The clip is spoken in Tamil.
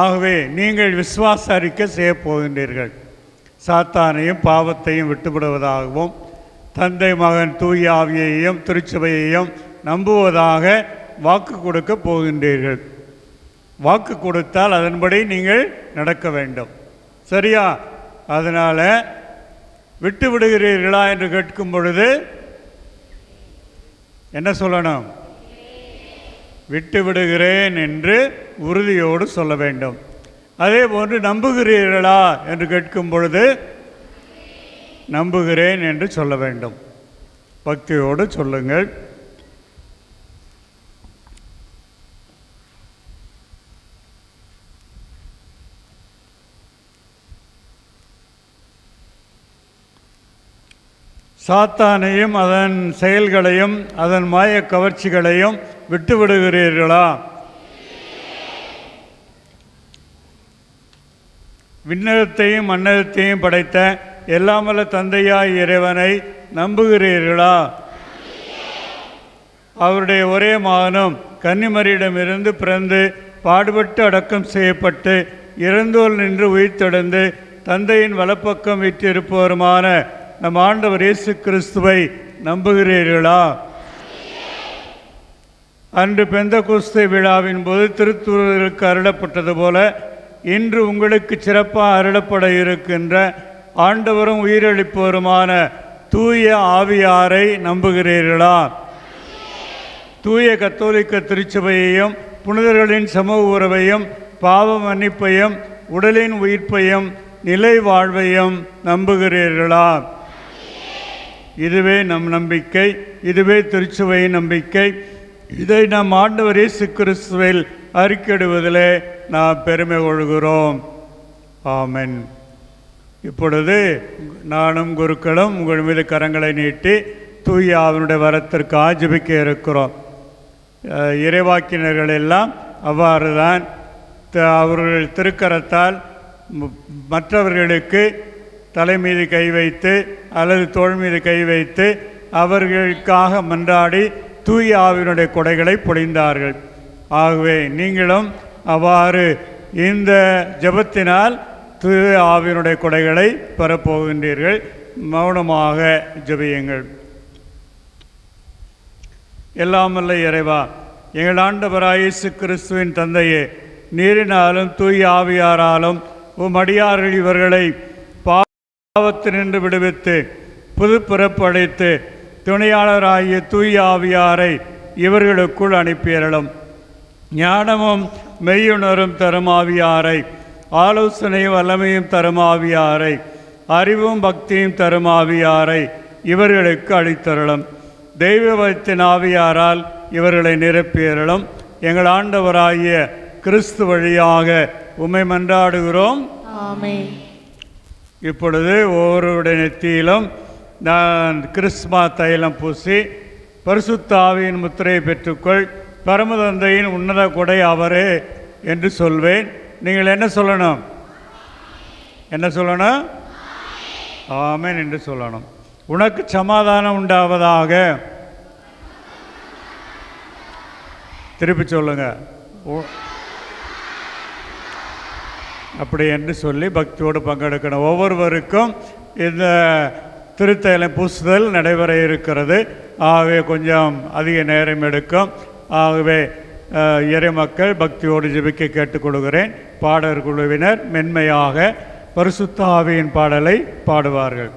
ஆகவே நீங்கள் விசுவாச அறிக்கை செய்ய போகின்றீர்கள். சாத்தானையும் பாவத்தையும் விட்டுவிடுவதாகவும் தந்தை மகன் தூய ஆவியையும் திருச்சபையையும் நம்புவதாக வாக்கு கொடுக்க போகின்றீர்கள். வாக்கு கொடுத்தால் அதன்படி நீங்கள் நடக்க வேண்டும். சரியா? அதனால் விட்டு விடுகிறீர்களா என்று கேட்கும் பொழுது என்ன சொல்லணும்? விட்டு விடுகிறேன் என்று உறுதியோடு சொல்ல வேண்டும். அதே போன்று நம்புகிறீர்களா என்று கேட்கும் பொழுது நம்புகிறேன் என்று சொல்ல வேண்டும். பக்தியோடு சொல்லுங்கள். சாத்தானையும் அதன் செயல்களையும் அதன் மாய கவர்ச்சிகளையும் விட்டுவிடுகிறீர்களா? விண்ணகத்தையும் மன்னகத்தையும் படைத்த எல்லாமல்ல தந்தையாய் இறைவனை நம்புகிறீர்களா? அவருடைய ஒரே மகனும் கன்னிமரியிடமிருந்து பிறந்து பாடுபட்டு அடக்கம் செய்யப்பட்டு இறந்தோல் நின்று உயிர்த்தெழுந்து தந்தையின் வலப்பக்கம் விற்றிருப்பவருமான நம் ஆண்டவர் இயேசு கிறிஸ்துவை நம்புகிறீர்களா? அன்று பெந்த குஸ்தை விழாவின் போது திருத்தூரர்களுக்கு அருளப்பட்டது போல இன்று உங்களுக்கு சிறப்பாக அருளப்பட இருக்கின்ற ஆண்டவரும் உயிரளிப்பவருமான தூய ஆவியாரை நம்புகிறீர்களா? தூய கத்தோலிக்க திருச்சபையையும் புனிதர்களின் சமூக உறவையும் பாவ மன்னிப்பையும் உடலின் உயிர்ப்பையும் நிலை வாழ்வையும் நம்புகிறீர்களா? இதுவே நம் நம்பிக்கை இதுவே திருச்சுவையின் நம்பிக்கை. இதை நாம் ஆண்டவர் இயேசு கிறிஸ்துவில் அறிக்கையிடுவதிலே நாம் பெருமை கொள்கிறோம். ஆமென். இப்பொழுது நானும் குருக்களும் உங்கள் மீது கரங்களை நீட்டி தூய அவனுடைய வரத்திற்கு ஆஜபிக்க இருக்கிறோம். இறைவாக்கினர்கள் எல்லாம் அவ்வாறு தான் அவர்கள் திருக்கரத்தால் மற்றவர்களுக்கு தலை மீது கை வைத்து அல்லது தோள் மீது கை வைத்து அவர்களுக்காக மன்றாடி தூய ஆவினுடைய கொடைகளை பொழிந்தார்கள். ஆகவே நீங்களும் அவ்வாறு இந்த ஜெபத்தினால் தூய ஆவினுடைய கொடைகளை பெறப்போகின்றீர்கள். மௌனமாக ஜெபியுங்கள். எல்லாமல்ல இறைவா எங்கள் ஆண்டவராயேசு இயேசு கிறிஸ்துவின் தந்தையே நீரினாலும் தூய ஆவியாராலும் உம் அடியார்கள் இவர்களை பாவத்தினின்று விடுவித்து புது பிறப்படைத்து துணையாளராகிய தூய ஆவியாரை இவர்களுக்குள் அனுப்பியறலும் ஞானமும் மெய்யுணரும் தரும் ஆவியாரை ஆலோசனையும் வல்லமையும் தரும் ஆவியாரை அறிவும் பக்தியும் தரும் ஆவியாரை இவர்களுக்கு அளித்தருளும். தெய்வத்தின் ஆவியாரால் இவர்களை நிரப்பியறலும் எங்கள் ஆண்டவராகிய கிறிஸ்து வழியாக உம்மை மன்றாடுகிறோம். இப்பொழுது ஒவ்வொருவருடைய நெத்தியிலும் நான் கிறிஸ்மா தைலம் பூசி பரிசுத்த ஆவியின் முத்திரையை பெற்றுக்கொள் பரமதந்தையின் உன்னத கொடை அவரே என்று சொல்வேன். நீங்கள் என்ன சொல்லணும்? என்ன சொல்லணும்? ஆமேன் என்று சொல்லணும். உனக்கு சமாதானம் உண்டாவதாக. திருப்பி சொல்லுங்க. அப்படி என்று சொல்லி பக்தியோடு பங்கெடுக்கணும். ஒவ்வொருவருக்கும் இந்த திருத்தலை பூசுதல் நடைபெற இருக்கிறது. ஆகவே கொஞ்சம் அதிக நேரம் எடுக்கும். ஆகவே இறைமக்கள் பக்தியோடு ஜெபிக்க கேட்டுக்கொள்கிறேன் பாடற் குழுவினர் மென்மையாக பரிசுத்தாவியின் பாடலை பாடுவார்கள்.